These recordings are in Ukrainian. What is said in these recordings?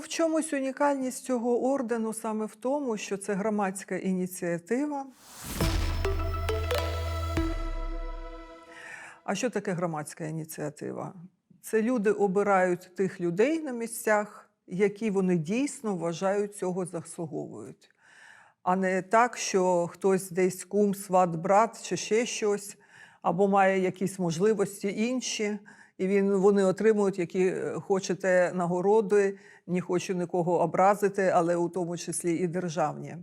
В чомусь унікальність цього ордену саме в тому, що це громадська ініціатива. А що таке громадська ініціатива? Це люди обирають тих людей на місцях, які вони дійсно вважають цього заслуговують. А не так, що хтось десь кум, сват, брат чи ще щось, або має якісь можливості інші, і він, вони отримують, які е, хочете нагороди, не хочу нікого образити, але у тому числі і державні.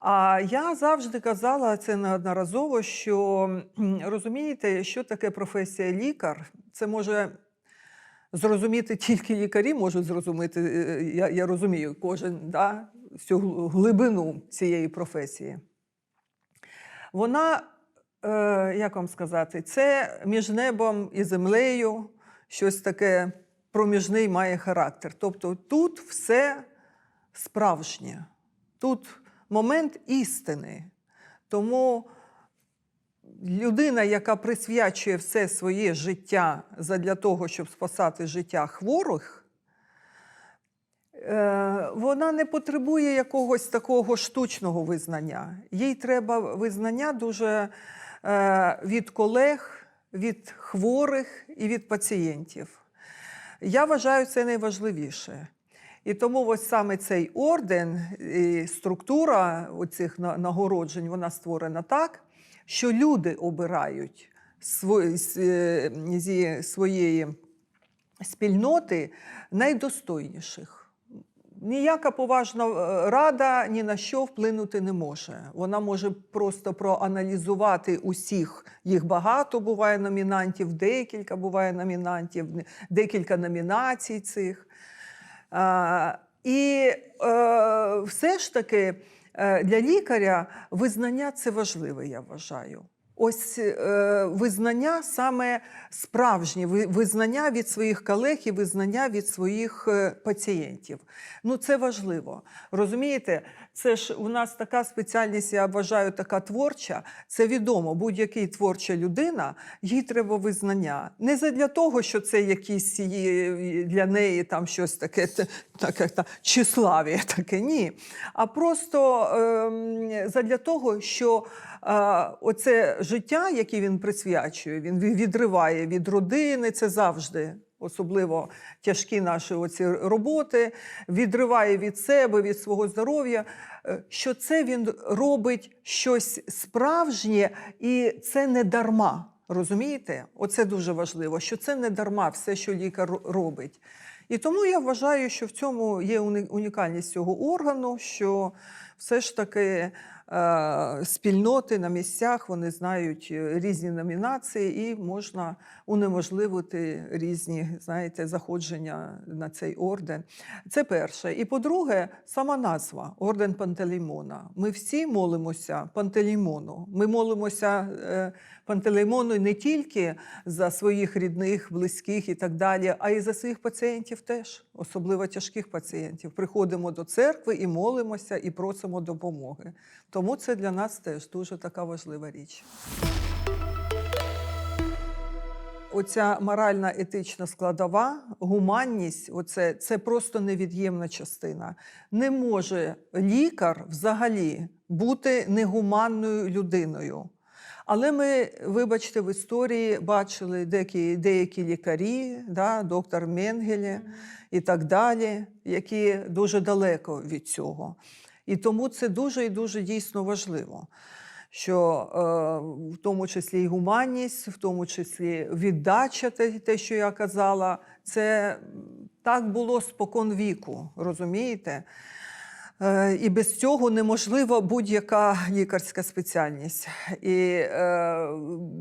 А я завжди казала це неодноразово, що розумієте, що таке професія лікар? Це може зрозуміти тільки лікарі, можуть зрозуміти. е, Я, я розумію, кожен да, всю глибину цієї професії. Вона, е, як вам сказати, це між небом і землею щось таке проміжний має характер. Тобто тут все справжнє, тут момент істини. Тому людина, яка присвячує все своє життя задля того, щоб спасати життя хворих, е, вона не потребує якогось такого штучного визнання. Їй треба визнання дуже від колег, від хворих і від пацієнтів. Я вважаю це найважливіше. І тому ось саме цей орден, і структура цих нагороджень, вона створена так, що люди обирають е, зі своєї спільноти найдостойніших. Ніяка поважна е, рада ні на що вплинути не може. Вона може просто проаналізувати усіх. Їх багато буває номінантів, декілька буває номінантів, декілька номінацій цих. І е, все ж таки е, для лікаря визнання це важливе, я вважаю. Ось е, визнання саме справжнє, визнання від своїх колег і визнання від своїх е, пацієнтів. Ну це важливо. Розумієте, це ж у нас така спеціальність, я вважаю, така творча. Це відомо, будь-який творча людина, їй треба визнання. Не задля того, що це якісь для неї там щось таке, таке та, числаві, таке ні. А просто ем, задля того, що е, оце життя, яке він присвячує, він відриває від родини, це завжди. Особливо тяжкі наші оці роботи, відриває від себе, від свого здоров'я, е, що це він робить щось справжнє, і це не дарма. Розумієте? Оце дуже важливо, що це не дарма все, що лікар робить. І тому я вважаю, що в цьому є унікальність цього органу, що все ж таки спільноти на місцях вони знають е, різні номінації, і можна унеможливити різні, знаєте, заходження на цей орден. Це перше. І по-друге, сама назва орден Пантелеймона. Ми всі молимося Пантелеймону. Ми молимося е, Пантелеймону не тільки за своїх рідних, близьких і так далі, а й за своїх пацієнтів теж, особливо тяжких пацієнтів. Приходимо до церкви і молимося, і просимо допомоги. Тому це для нас теж дуже така важлива річ. Оця моральна етична складова, гуманність оце, це просто невід'ємна частина. Не може лікар взагалі бути негуманною людиною. Але ми, вибачте, в історії бачили деякі, деякі лікарі, да, доктор Менгеле і так далі, які дуже далеко від цього. І тому це дуже і дуже дійсно важливо що е, в тому числі і гуманність, в тому числі віддача, те, що я казала, це так було спокон віку, розумієте? Е, І без цього неможлива будь-яка лікарська спеціальність. І е,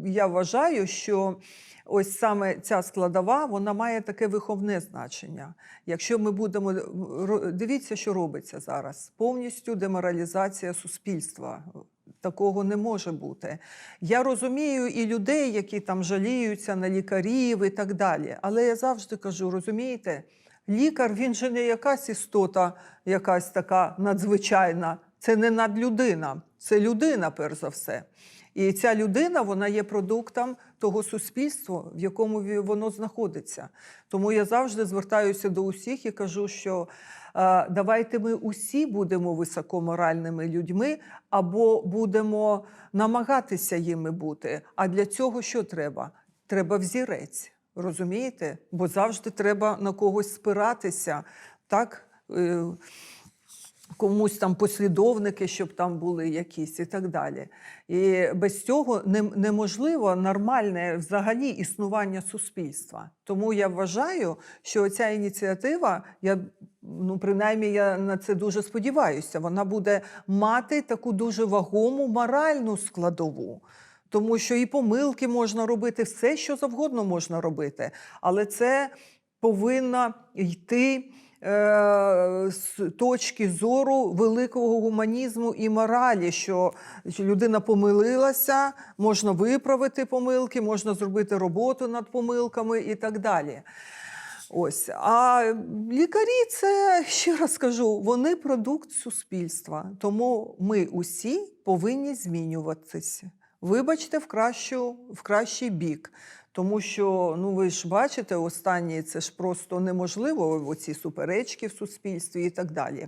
я вважаю, що ось саме ця складова вона має таке виховне значення. Якщо ми будемо ро- дивіться, що робиться зараз: повністю деморалізація суспільства. Такого не може бути. Я розумію і людей, які там жаліються на лікарів і так далі. Але я завжди кажу: розумієте, лікар він же не якась істота, якась така надзвичайна. Це не надлюдина, це людина, перш за все. І ця людина вона є продуктом того суспільства, в якому воно знаходиться. Тому я завжди звертаюся до усіх і кажу, що е, давайте ми усі будемо високоморальними людьми або будемо намагатися їми бути. А для цього що треба? Треба взірець. Розумієте? Бо завжди треба на когось спиратися. Так? Комусь там послідовники, щоб там були якісь і так далі. І без цього неможливо нормальне взагалі існування суспільства. Тому я вважаю, що ця ініціатива, я ну принаймні я на це дуже сподіваюся, вона буде мати таку дуже вагому моральну складову. Тому що і помилки можна робити, все, що завгодно можна робити, але це повинно йти з точки зору великого гуманізму і моралі, що людина помилилася, можна виправити помилки, можна зробити роботу над помилками і так далі. Ось. А лікарі, це ще раз кажу, вони продукт суспільства. Тому ми усі повинні змінюватися. Вибачте, в, кращу, в кращий бік. Тому що, ну ви ж бачите, останні це ж просто неможливо, оці суперечки в суспільстві і так далі.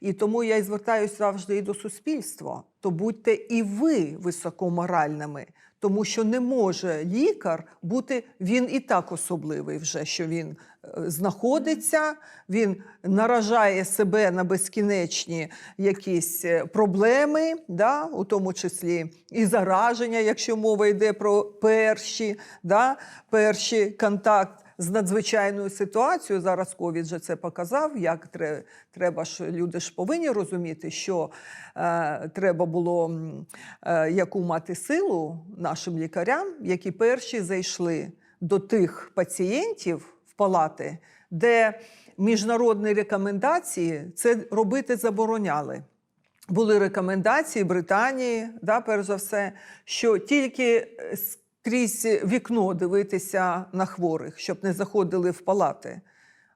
І тому я і звертаюся завжди і до суспільства. То будьте і ви високоморальними, тому що не може лікар бути, він і так особливий вже, що він е, знаходиться, він наражає себе на безкінечні якісь е, проблеми, да, у тому числі і зараження, якщо мова йде про перші, да, перші контакт з надзвичайною ситуацією. Зараз ковід же це показав. Як треба ж люди ж повинні розуміти, що е, треба було е, яку мати силу нашим лікарям, які перші зайшли до тих пацієнтів в палати, де міжнародні рекомендації це робити забороняли. Були рекомендації Британії, да, перш за все, що тільки е, скрізь вікно дивитися на хворих, щоб не заходили в палати.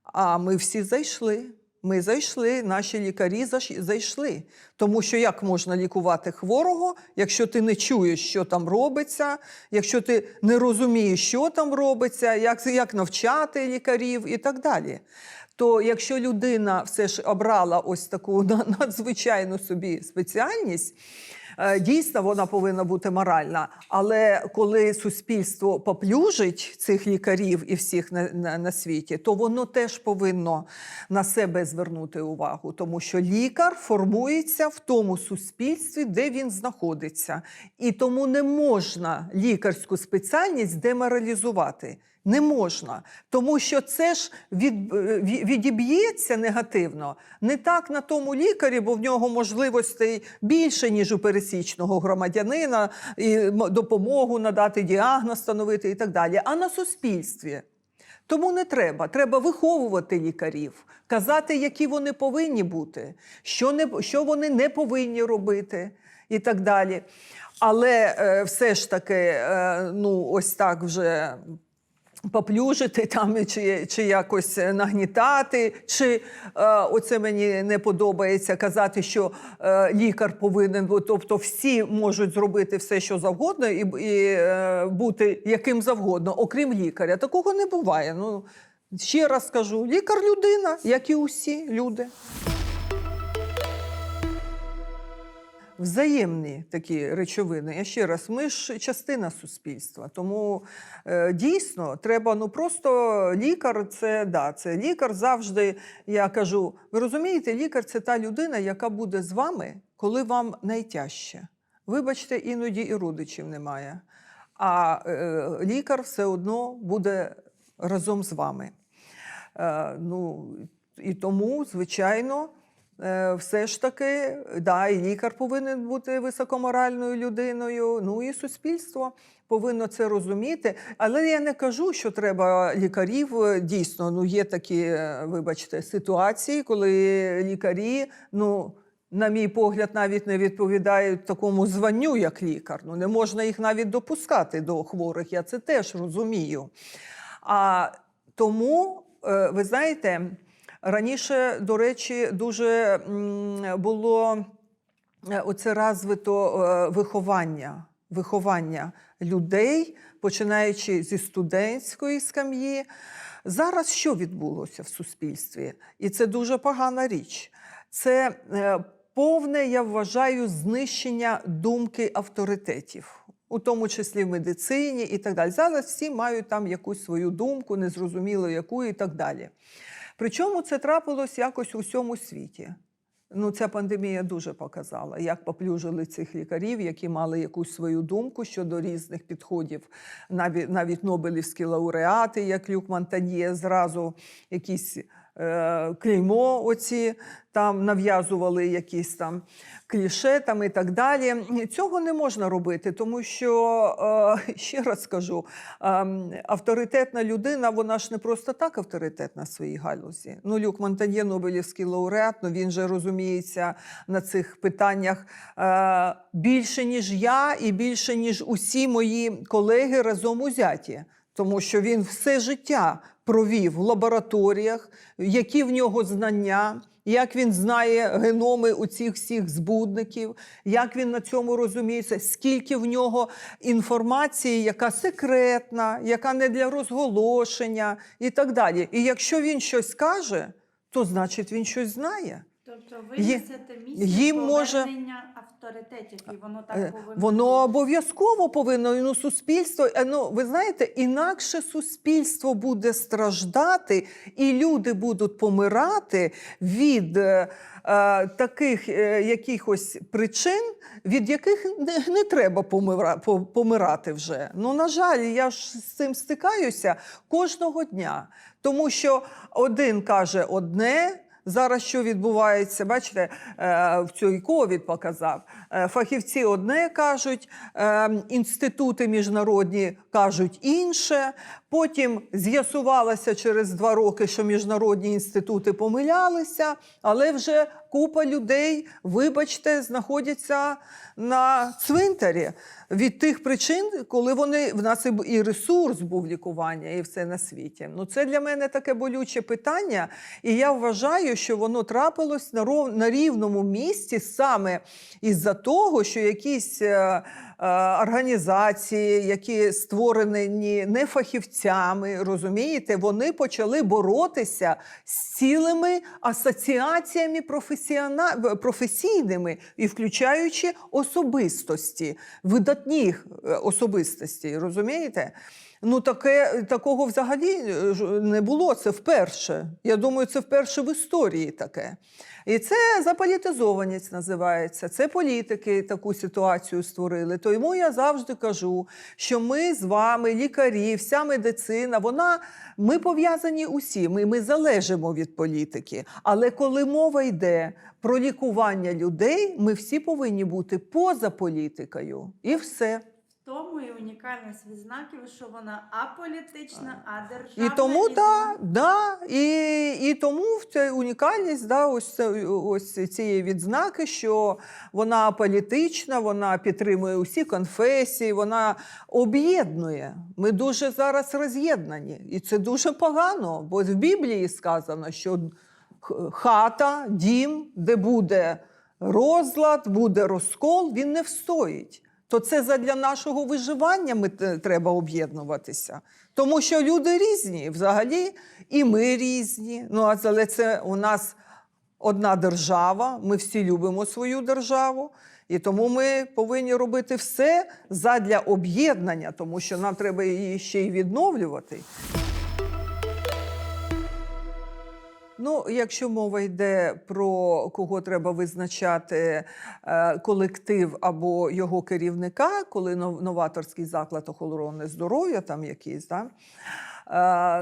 А ми всі зайшли. Ми зайшли, наші лікарі зайшли. Тому що як можна лікувати хворого, якщо ти не чуєш, що там робиться, якщо ти не розумієш, що там робиться, як, як навчати лікарів і так далі. То якщо людина все ж обрала ось таку надзвичайну собі спеціальність, дійсно вона повинна бути моральна. Але коли суспільство поплюжить цих лікарів і всіх на, на, на світі, то воно теж повинно на себе звернути увагу, тому що лікар формується в тому суспільстві, де він знаходиться. І тому не можна лікарську спеціальність деморалізувати. Не можна, тому що це ж від, е, відіб'ється негативно не так на тому лікарі, бо в нього можливостей більше, ніж у пересічного громадянина, і допомогу надати діагноз, встановити і так далі, а на суспільстві. Тому не треба. Треба виховувати лікарів, казати, які вони повинні бути, що, не, що вони не повинні робити і так далі. Але е, все ж таки, е, ну, ось так вже поплюжити там чи, чи якось нагнітати, чи е, оце мені не подобається казати, що е, лікар повинен тобто всі можуть зробити все, що завгодно, і, і е, бути яким завгодно, окрім лікаря. Такого не буває. Ну ще раз скажу: лікар людина, як і усі люди. Взаємні такі речовини. Я ще раз, ми ж частина суспільства. Тому е, дійсно треба ну просто лікар це да, це лікар завжди. Я кажу, ви розумієте, лікар це та людина, яка буде з вами, коли вам найтяжче. Вибачте, іноді і родичів немає. А е, лікар все одно буде разом з вами. Е, ну, і тому, звичайно, все ж таки, да, і лікар повинен бути високоморальною людиною, ну і суспільство повинно це розуміти. Але я не кажу, що треба лікарів. е, Дійсно, ну є такі, е, вибачте, ситуації, коли лікарі, ну. На мій погляд, навіть не відповідають такому званню, як лікар. Ну не можна їх навіть допускати до хворих. Я це теж розумію. А тому, е, ви знаєте, раніше, до речі, дуже було е, оце розвито е, виховання, виховання людей, починаючи зі студентської скам'ї. Зараз що відбулося в суспільстві? І це дуже погана річ. Це е, повне, я вважаю, знищення думки авторитетів. У тому числі в медицині і так далі. Зараз всі мають там якусь свою думку, незрозуміло яку і так далі. Причому це трапилось якось у всьому світі. Ну, ця пандемія дуже показала, як поплюжили цих лікарів, які мали якусь свою думку щодо різних підходів. Навіть, навіть Нобелівські лауреати, як Люк Монтаньє, зразу якісь клеймо оці там нав'язували якісь там кліше там і так далі. Цього не можна робити, тому що, е, ще раз скажу, е, авторитетна людина, вона ж не просто так авторитетна в своїй галузі. Ну, Люк Монтаньє, Нобелівський лауреат, ну він же розуміється на цих питаннях е, більше, ніж я, і більше, ніж усі мої колеги разом узяті. Тому що він все життя провів в лабораторіях, які в нього знання, як він знає геноми у цих всіх збудників, як він на цьому розуміється, скільки в нього інформації, яка секретна, яка не для розголошення і так далі. І якщо він щось каже, то значить він щось знає. Тобто ви Є- несете місію може- авторитетів, і воно так Е, повинно Воно обов'язково повинно. Ну, суспільство, е, ну ви знаєте, інакше суспільство буде страждати, і люди будуть помирати від е, е, таких е, якихось причин, від яких не, не треба помира, по- помирати вже. Ну, на жаль, я ж з цим стикаюся кожного дня, тому що один каже одне. Зараз що відбувається, бачите, е, в цій ковід показав. Е, Фахівці одне кажуть, е, інститути міжнародні кажуть інше. Потім з'ясувалося через два роки, що міжнародні інститути помилялися, але вже купа людей, вибачте, знаходяться на цвинтарі від тих причин, коли вони в нас і ресурс був лікування, і все на світі. Ну це для мене таке болюче питання, і я вважаю, що воно трапилось на рівному місці саме із-за того, що якісь. Е, Організації, які створені не фахівцями, розумієте, вони почали боротися з цілими асоціаціями професійними і включаючи особистості, видатні е, особистості, розумієте? Ну, таке, такого взагалі е, не було. Це вперше. Я думаю, це вперше в історії таке. І це заполітизованість називається. Це політики таку ситуацію створили. Тому я завжди кажу, що ми з вами, лікарі, вся медицина, вона ми пов'язані усі. Ми, ми залежимо від політики. Але коли мова йде про лікування людей, ми всі повинні бути поза політикою. І все. Тому і унікальність відзнаків, що вона аполітична, а державна. І тому і да, да, і, і тому в це унікальність да, ось, ось цієї відзнаки, що вона політична, вона підтримує усі конфесії, вона об'єднує. Ми дуже зараз роз'єднані, і це дуже погано, бо в Біблії сказано, що хата, дім, де буде розлад, буде розкол, він не встоїть. То це задля нашого виживання ми треба об'єднуватися. Тому що люди різні взагалі, і ми різні. Ну, але це у нас одна держава, ми всі любимо свою державу. І тому ми повинні робити все задля об'єднання, тому що нам треба її ще й відновлювати. Ну, якщо мова йде про кого треба визначати е, колектив або його керівника, коли нов- новаторський заклад охорони здоров'я, там якийсь, да,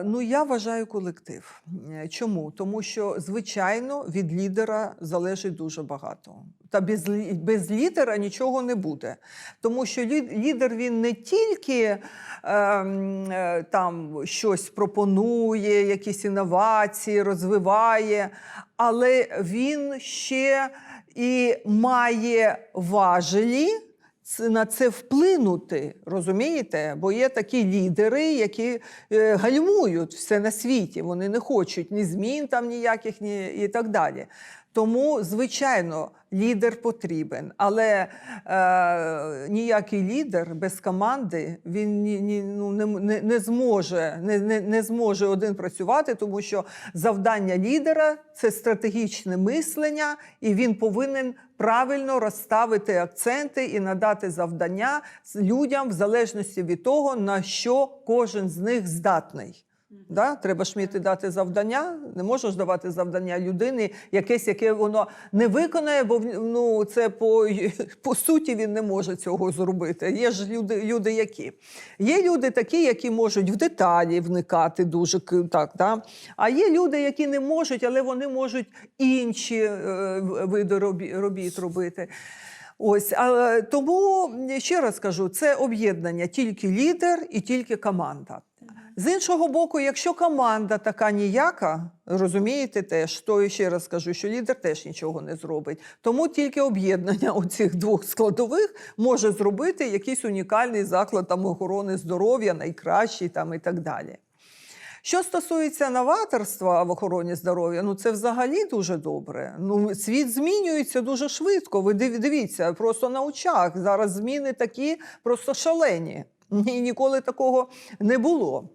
ну я вважаю колектив. Е, Чому? Тому що, звичайно, від лідера залежить дуже багато. Та без, без лідера нічого не буде. Тому що лідер він не тільки ем, е, там щось пропонує, якісь інновації розвиває, але він ще і має важелі на це вплинути, розумієте? Бо є такі лідери, які е, гальмують все на світі. Вони не хочуть ні змін там ніяких, ні і так далі. Тому, звичайно, лідер потрібен, але е, ніякий лідер без команди він ні, ні, ну, не, не, зможе, не, не, не зможе один працювати, тому що завдання лідера це стратегічне мислення, і він повинен правильно розставити акценти і надати завдання людям в залежності від того, на що кожен з них здатний. Да? Треба ж вміти дати завдання. Не можеш давати завдання людини, якесь, яке воно не виконає, бо ну, це по, по суті він не може цього зробити. Є ж люди, люди які. Є люди такі, які можуть в деталі вникати дуже так. Да? А є люди, які не можуть, але вони можуть інші е, види робі- робіт робити. Ось, але тому ще раз кажу, це об'єднання тільки лідер і тільки команда. З іншого боку, якщо команда така ніяка, розумієте теж, то ще раз кажу, що лідер теж нічого не зробить. Тому тільки об'єднання оцих двох складових може зробити якийсь унікальний заклад там, охорони здоров'я, найкращий там, і так далі. Що стосується новаторства в охороні здоров'я, ну це взагалі дуже добре. Ну, світ змінюється дуже швидко. Ви дивіться, просто на очах. Зараз зміни такі просто шалені. Ні, ніколи такого не було.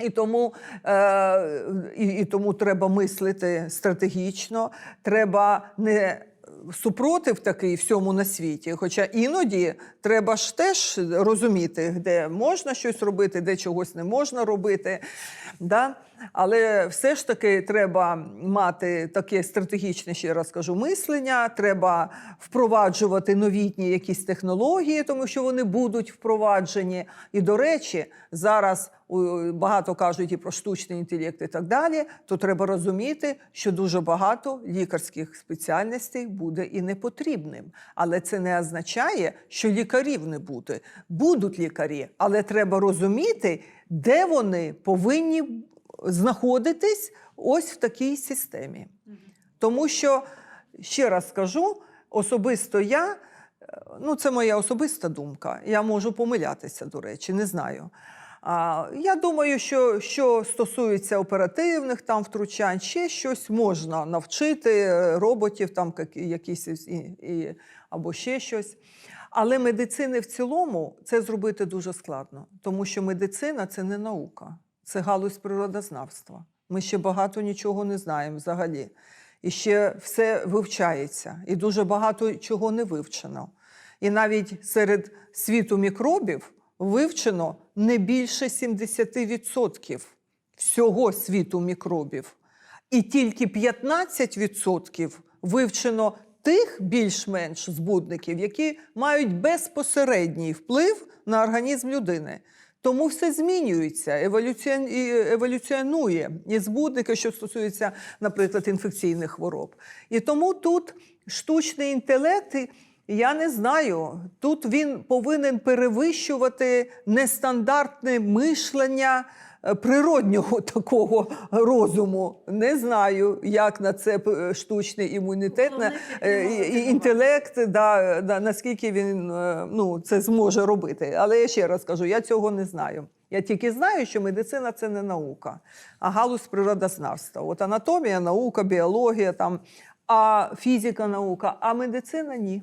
І тому, е, і, і тому треба мислити стратегічно, треба не супротив такий всьому на світі. Хоча іноді треба ж теж розуміти, де можна щось робити, де чогось не можна робити. Да? Але все ж таки треба мати таке стратегічне, ще раз кажу, мислення, треба впроваджувати новітні якісь технології, тому що вони будуть впроваджені. І, до речі, зараз багато кажуть і про штучний інтелект і так далі, то треба розуміти, що дуже багато лікарських спеціальностей буде і непотрібним. Але це не означає, що лікарів не буде. Будуть лікарі, але треба розуміти, де вони повинні знаходитись ось в такій системі. Тому що, ще раз скажу, особисто я, е, ну це моя особиста думка, я можу помилятися, до речі, не знаю. А, я думаю, що що стосується оперативних там втручань, ще щось можна навчити е, роботів, там якісь і, і, або ще щось. Але медицини в цілому це зробити дуже складно, тому що медицина це не наука, це галузь природознавства. Ми ще багато нічого не знаємо взагалі. І ще все вивчається, і дуже багато чого не вивчено. І навіть серед світу мікробів вивчено не більше 70% всього світу мікробів. І тільки 15% вивчено тих більш-менш збудників, які мають безпосередній вплив на організм людини. Тому все змінюється, і еволюціонує і збудники, що стосуються, наприклад, інфекційних хвороб. І тому тут штучний інтелект. Я не знаю. Тут він повинен перевищувати нестандартне мишлення е, природнього такого розуму. Не знаю, як на це е, штучний імунітет, на, е, і- інтелект, да, да, наскільки він е, ну, це зможе робити. Але я ще раз кажу, я цього не знаю. Я тільки знаю, що медицина це не наука, а галузь природознавства. От анатомія, наука, біологія, там, а фізика наука, а медицина ні.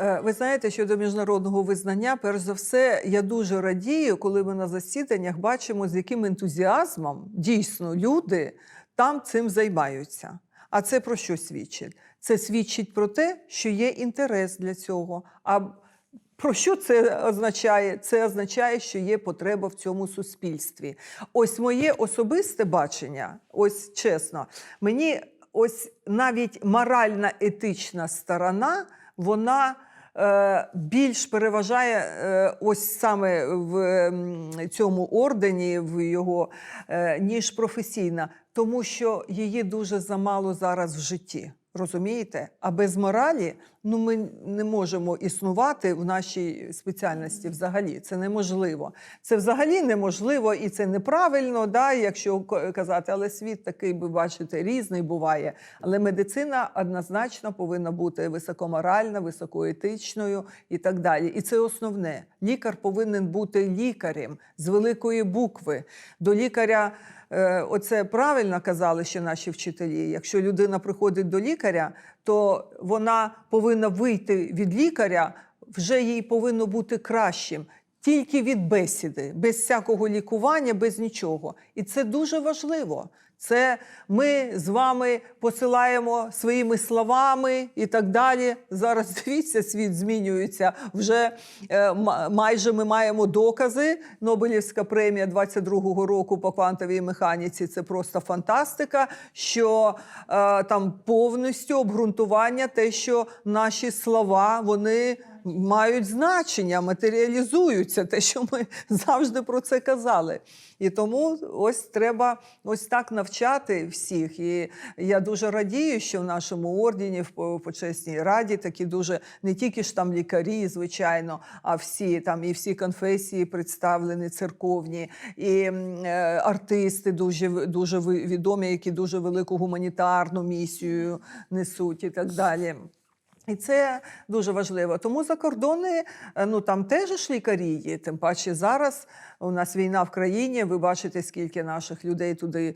Е, Ви знаєте, щодо міжнародного визнання, перш за все, я дуже радію, коли ми на засіданнях бачимо, з яким ентузіазмом дійсно люди там цим займаються. А це про що свідчить? Це свідчить про те, що є інтерес для цього. А про що це означає? Це означає, що є потреба в цьому суспільстві. Ось моє особисте бачення, ось чесно, мені ось навіть моральна етична сторона, вона більш переважає е, ось саме в цьому ордені, в його, е, ніж професійна, тому що її дуже замало зараз в житті. Розумієте? А без моралі ну, ми не можемо існувати в нашій спеціальності взагалі. Це неможливо. Це взагалі неможливо і це неправильно, да, якщо казати, але світ такий, ви бачите, різний буває. Але медицина однозначно повинна бути високоморальна, високоетичною і так далі. І це основне. Лікар повинен бути лікарем з великої букви. До лікаря. Е, Оце правильно казали ще наші вчителі. Якщо людина приходить до лікаря, то вона повинна вийти від лікаря, вже їй повинно бути кращим. Тільки від бесіди, без всякого лікування, без нічого. І це дуже важливо. Це ми з вами посилаємо своїми словами і так далі. Зараз дивіться, світ змінюється. Вже е, майже ми маємо докази. Нобелівська премія 22-го року по квантовій механіці це просто фантастика. Що е, там повністю обґрунтування, те, що наші слова вони мають значення, матеріалізуються, те, що ми завжди про це казали. І тому ось треба ось так навчати всіх. І я дуже радію, що в нашому ордені, в почесній раді, такі дуже не тільки ж там лікарі, звичайно, а всі там і всі конфесії представлені церковні, і е, артисти дуже дуже відомі, які дуже велику гуманітарну місію несуть і так далі. І це дуже важливо. Тому закордони, е, ну там теж ж лікарі є. Тим паче зараз у нас війна в країні. Ви бачите, скільки наших людей туди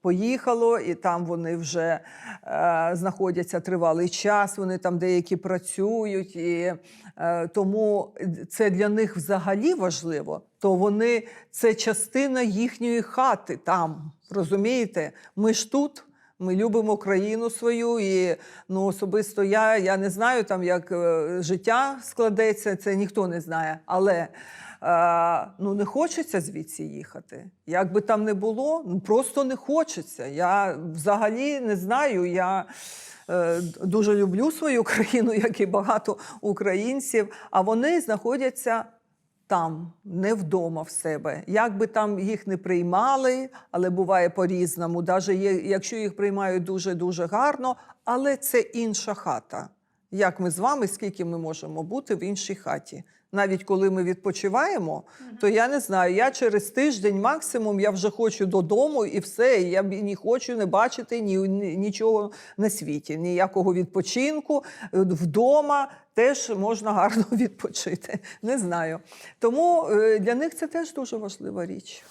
поїхало, і там вони вже е, знаходяться тривалий час. Вони там деякі працюють, і е, тому це для них взагалі важливо. То вони це частина їхньої хати там. Розумієте? Ми ж тут. Ми любимо країну свою, і ну особисто я, я не знаю там, як е, життя складеться, це ніхто не знає. Але е, ну не хочеться звідси їхати. Як би там не було, ну просто не хочеться. Я взагалі не знаю. Я е, дуже люблю свою країну, як і багато українців, а вони знаходяться там, не вдома в себе. Як би там їх не приймали, але буває по-різному, навіть якщо їх приймають дуже-дуже гарно, але це інша хата. Як ми з вами, скільки ми можемо бути в іншій хаті? Навіть коли ми відпочиваємо, то я не знаю, я через тиждень максимум я вже хочу додому і все. і Я не хочу не бачити ні, ні- нічого на світі, ніякого відпочинку. Е, Вдома теж можна гарно відпочити. Не знаю. Тому е, для них це теж дуже важлива річ.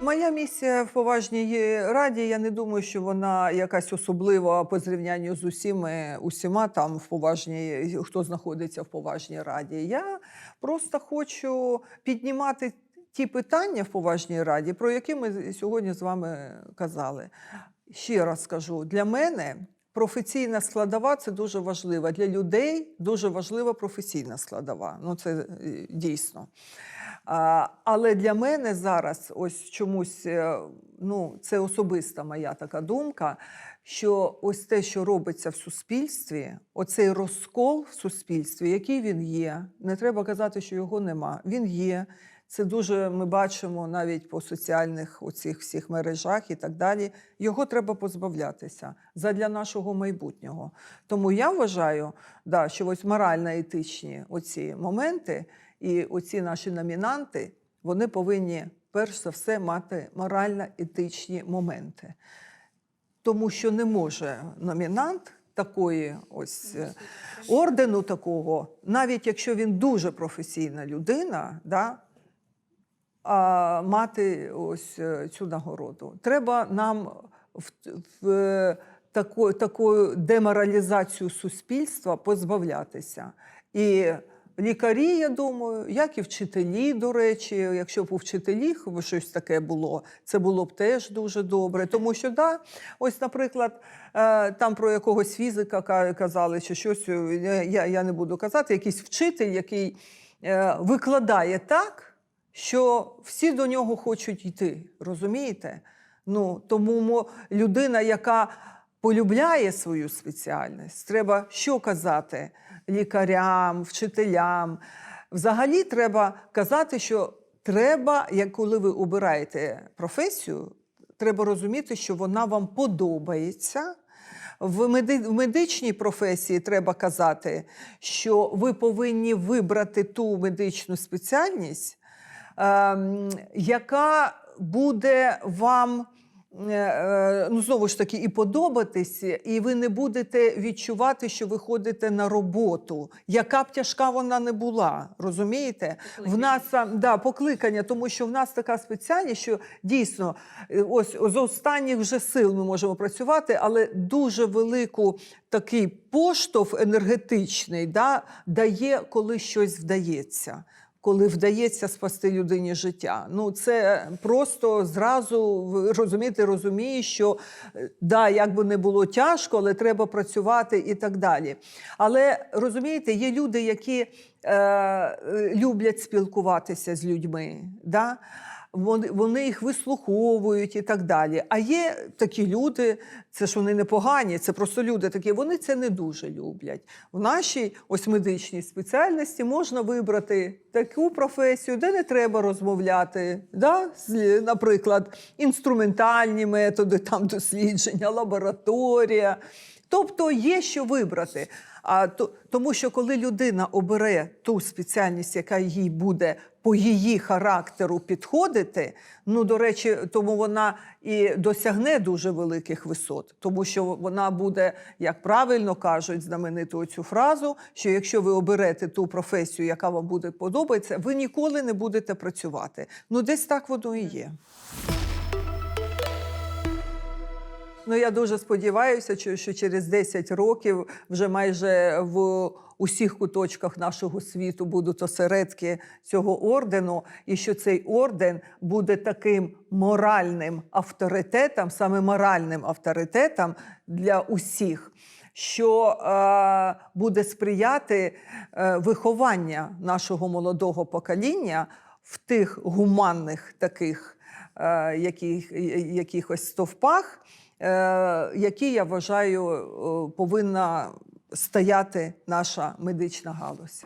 Моя місія в поважній раді. Я не думаю, що вона якась особлива по зрівнянню з усіми, усіма там в поважній, хто знаходиться в поважній раді. Я просто хочу піднімати ті питання в поважній раді, про які ми сьогодні з вами казали. Ще раз скажу, для мене професійна складова це дуже важливо. Для людей дуже важлива професійна складова. Ну, це е, дійсно. Але для мене зараз ось чомусь, е, ну, це особиста моя така думка, що ось те, що робиться в суспільстві, оцей розкол в суспільстві, який він є, не треба казати, що його нема. Він є. Це дуже ми бачимо навіть по соціальних оцих всіх мережах і так далі. Його треба позбавлятися задля нашого майбутнього. Тому я вважаю, да, що ось морально-етичні оці моменти і оці наші номінанти, вони повинні перш за все мати морально-етичні моменти. Тому що не може номінант такої ось е, ордену такого, навіть якщо він дуже професійна людина, да, а, мати ось е, цю нагороду. Треба нам в, в е, таку, таку деморалізацію суспільства позбавлятися. І лікарі, я думаю, як і вчителі, до речі, якщо б у вчителів щось таке було, це було б теж дуже добре. Тому що, да, ось, наприклад, е, там про якогось фізика казали, чи щось, е, я, я не буду казати, якийсь вчитель, який е, викладає так що всі до нього хочуть йти. Розумієте? Ну, тому людина, яка полюбляє свою спеціальність, треба що казати лікарям, вчителям. Взагалі треба казати, що треба, як коли ви обираєте професію, треба розуміти, що вона вам подобається. В, меди... в медичній професії треба казати, що ви повинні вибрати ту медичну спеціальність, ем, яка буде вам. Е, е, Ну, знову ж таки, і подобатися, і ви не будете відчувати, що ви ходите на роботу, яка б тяжка вона не була. Розумієте? В нас да, покликання, тому що в нас така спеціальність, що дійсно ось з останніх вже сил ми можемо працювати, але дуже велику такий поштовх енергетичний да, дає, коли щось вдається. Коли вдається спасти людині життя, ну це просто зразу розуміти, розуміє, що е, да, як би не було тяжко, але треба працювати і так далі. Але розумієте, є люди, які е, е, люблять спілкуватися з людьми. Да? Вони, їх вислуховують і так далі. А є такі люди, це ж вони не погані, це просто люди такі, вони це не дуже люблять. В нашій ось медичній спеціальності можна вибрати таку професію, де не треба розмовляти. Да? Наприклад, інструментальні методи, там дослідження, лабораторія. Тобто є що вибрати. А то, тому що коли людина обере ту спеціальність, яка їй буде по її характеру підходити, ну до речі, тому вона і досягне дуже великих висот, тому що вона буде, як правильно кажуть, знамениту цю фразу, що якщо ви оберете ту професію, яка вам буде подобається, ви ніколи не будете працювати. Ну, десь так воно і є. Ну, я дуже сподіваюся, що- через 10 років вже майже в усіх куточках нашого світу будуть осередки цього ордену, і що цей орден буде таким моральним авторитетом, саме моральним авторитетом для усіх. Що е, буде сприяти е, виховання нашого молодого покоління в тих гуманних таких е, яких, якихось стовпах, які я вважаю е, повинна стояти наша медична галузь.